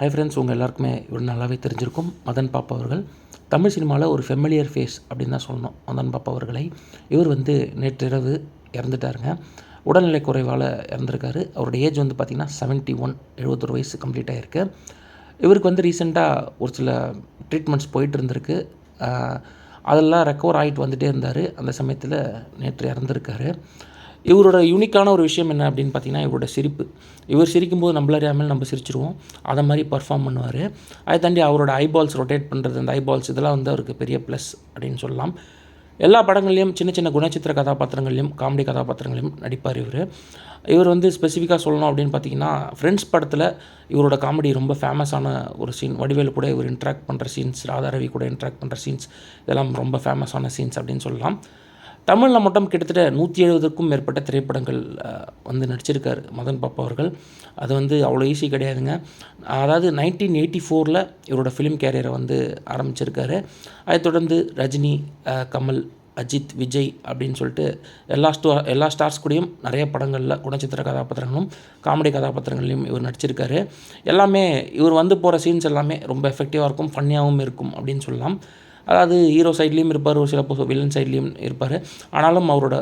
Hi friends உங்கள் எல்லாருக்குமே இவர் நல்லாவே தெரிஞ்சிருக்கும். மதன் பாப்பா அவர்கள். தமிழ் சினிமாவில் ஒரு ஃபெமிலியர் ஃபேஸ் அப்படின்னு தான் சொல்லணும். மதன் பாப்பா அவர்களை. இவர் வந்து நேற்றிரவு இறந்துட்டாருங்க. உடல்நிலை குறைவால் இறந்துருக்காரு. அவருடைய ஏஜ் வந்து பார்த்திங்கன்னா செவன்ட்டி ஒன் எழுபத்தொரு வயசு கம்ப்ளீட் ஆகிருக்கு இவருக்கு வந்து ரீசெண்டாக ஒரு சில ட்ரீட்மெண்ட்ஸ் போயிட்டு இருந்திருக்கு. அதெல்லாம் ரெக்கவர் ஆகிட்டு வந்துகிட்டே இருந்தார். அந்த சமயத்தில் நேற்று இறந்துருக்காரு. இவரோட யூனிக்கான ஒரு விஷயம் என்ன அப்படின்னு பார்த்தீங்கன்னா இவரோட சிரிப்பு. இவர் சிரிக்கும்போது நம்மள அறியாமல் நம்ம சிரிச்சிருவோம். அதை மாதிரி பர்ஃபார்ம் பண்ணுவார். அதை தாண்டி அவரோட ஐபால்ஸ் ரொட்டேட் பண்ணுறது அந்த ஐபால்ஸ் இதெல்லாம் வந்து அவருக்கு பெரிய ப்ளஸ் அப்படின்னு சொல்லலாம். எல்லா படங்கள்லையும் சின்ன சின்ன குணச்சித்திர கதாபாத்திரங்களையும் காமெடி கதாபாத்திரங்களையும் நடிப்பார் இவர். இவர் வந்து ஸ்பெசிஃபிக்காக சொல்லணும் அப்படின்னு பார்த்தீங்கன்னா ஃப்ரெண்ட்ஸ் படத்தில் இவரோட காமெடி ரொம்ப ஃபேமஸான ஒரு சீன் வடிவேலு கூட இவர் இன்ட்ராக்ட் பண்ணுற சீன்ஸ் ராதாரவி கூட இன்ட்ராக்ட் பண்ணுற சீன்ஸ் இதெல்லாம் ரொம்ப ஃபேமஸான சீன்ஸ் அப்படின்னு சொல்லலாம். தமிழில் மட்டும் கிட்டத்தட்ட நூற்றி எழுபதுக்கும் மேற்பட்ட திரைப்படங்கள் வந்து நடிச்சிருக்கார் மதன் பாப்பா அவர்கள். அது வந்து அவ்வளோ ஈஸி கிடையாதுங்க. அதாவது நைன்டீன் எயிட்டி ஃபோரில் இவரோட ஃபிலிம் கேரியரை வந்து ஆரம்பிச்சிருக்காரு. அதைத் தொடர்ந்து ரஜினி கமல் அஜித் விஜய் அப்படின்னு சொல்லிட்டு எல்லா ஸ்டோ எல்லா ஸ்டார்ஸ் கூடயும் நிறைய படங்களில் குணச்சித்திர கதாபாத்திரங்களும் காமெடி கதாபாத்திரங்களையும் இவர் நடிச்சிருக்காரு. எல்லாமே இவர் வந்து போகிற சீன்ஸ் எல்லாமே ரொம்ப எஃபெக்டிவாக இருக்கும் ஃபன்னியாகவும் இருக்கும் அப்படின்னு சொல்லலாம். அதாவது ஹீரோ சைட்லேயும் இருப்பார் ஒரு சில வில்லன் சைட்லேயும் இருப்பார். ஆனாலும் அவரோட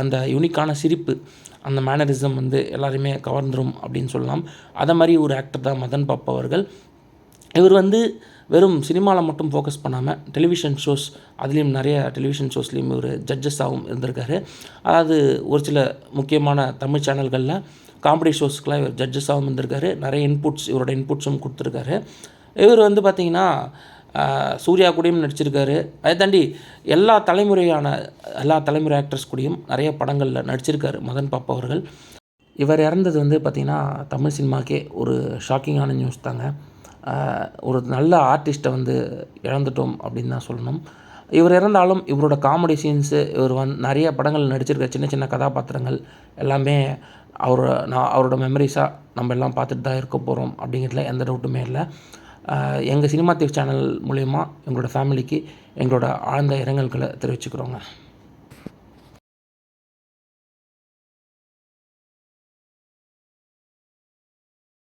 அந்த யூனிக்கான சிரிப்பு அந்த மேனரிசம் வந்து எல்லாரையுமே கவர்ந்துரும் அப்படின்னு சொல்லலாம். அதை மாதிரி ஒரு ஆக்டர் தான் மதன் பாப் அவர்கள். இவர் வந்து வெறும் சினிமாவில் மட்டும் ஃபோக்கஸ் பண்ணாமல் டெலிவிஷன் ஷோஸ் அதுலேயும் நிறைய டெலிவிஷன் ஷோஸ்லேயும் இவர் ஜட்ஜஸாகவும் இருந்திருக்காரு. அதாவது ஒரு சில முக்கியமான தமிழ் சேனல்களில் காமெடி ஷோஸ்க்கெலாம் இவர் ஜட்ஜஸாகவும் இருந்திருக்காரு. நிறைய இன்புட்ஸ் இவரோட இன்புட்ஸும் கொடுத்துருக்காரு. இவர் வந்து பார்த்திங்கன்னா சூர்யா கூடயும் நடிச்சிருக்காரு. அதை தாண்டி எல்லா தலைமுறையான எல்லா தலைமுறை ஆக்டர்ஸ் கூடயும் நிறைய படங்களில் நடிச்சிருக்காரு மதன் பாப்பா அவர்கள். இவர் இறந்தது வந்து பார்த்திங்கன்னா தமிழ் சினிமாக்கே ஒரு ஷாக்கிங்கான நியூஸ் தாங்க. ஒரு நல்ல ஆர்டிஸ்ட்டை வந்து இழந்துட்டோம் அப்படின்னு தான் சொல்லணும். இவர் இறந்தாலும் இவரோட காமெடி சீன்ஸு இவர் வந்து நிறைய படங்கள் நடிச்சிருக்க சின்ன சின்ன கதாபாத்திரங்கள் எல்லாமே அவரோட நான் அவரோட மெமரிஸாக நம்ம எல்லாம் பார்த்துட்டு தான் இருக்க போகிறோம் அப்படிங்கிறதுல எந்த டவுட்டுமே இல்லை. எங்கள் சினிமா தீவ் சேனல் மூலயமா எங்களோட ஃபேமிலிக்கு எங்களோட ஆழ்ந்த இரங்கல்களை தெரிவிச்சுக்கிறோங்க.